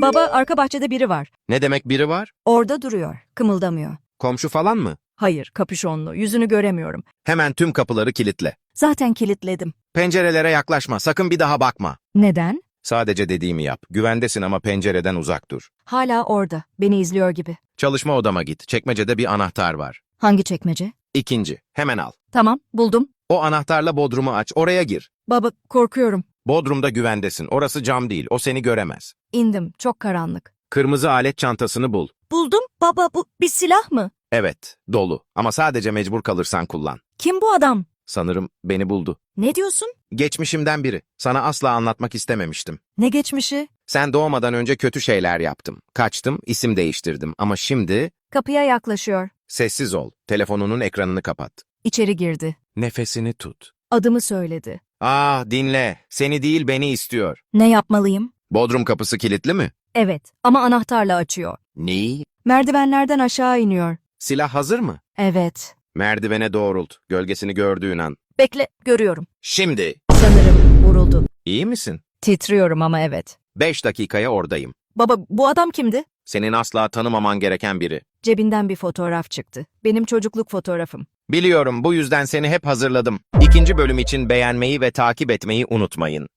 Baba arka bahçede biri var. Ne demek biri var? Orada duruyor. Kımıldamıyor. Komşu falan mı? Hayır, kapüşonlu. Yüzünü göremiyorum. Hemen tüm kapıları kilitle. Zaten kilitledim. Pencerelere yaklaşma, sakın bir daha bakma. Neden? Sadece dediğimi yap. Güvendesin ama pencereden uzak dur. Hala orada. Beni izliyor gibi. Çalışma odama git. Çekmecede bir anahtar var. Hangi çekmece? İkinci, hemen al. Tamam, buldum. O anahtarla bodrumu aç, oraya gir. Baba, korkuyorum. Bodrumda güvendesin. Orası cam değil, o seni göremez. İndim. Çok karanlık. Kırmızı alet çantasını bul. Buldum. Baba, bu bir silah mı? Evet, dolu. Ama sadece mecbur kalırsan kullan. Kim bu adam? Sanırım beni buldu. Ne diyorsun? Geçmişimden biri. Sana asla anlatmak istememiştim. Ne geçmişi? Sen doğmadan önce kötü şeyler yaptım. Kaçtım, isim değiştirdim. Ama şimdi Kapıya yaklaşıyor. sessiz ol. Telefonunun ekranını kapat. İçeri girdi. Nefesini tut. Adımı söyledi. Ah dinle. Seni değil beni istiyor. Ne yapmalıyım? Bodrum kapısı kilitli mi? Evet, ama anahtarla açıyor. Neyi? Merdivenlerden aşağı iniyor. Silah hazır mı? Evet. Merdivene doğrult. Gölgesini gördüğün an. Bekle, görüyorum. Şimdi. Sanırım vuruldu. İyi misin? Titriyorum ama evet. Beş dakikaya oradayım. Baba, bu adam kimdi? Senin asla tanımaman gereken biri. Cebinden bir fotoğraf çıktı. Benim çocukluk fotoğrafım. Biliyorum bu yüzden seni hep hazırladım. İkinci bölüm için beğenmeyi ve takip etmeyi unutmayın.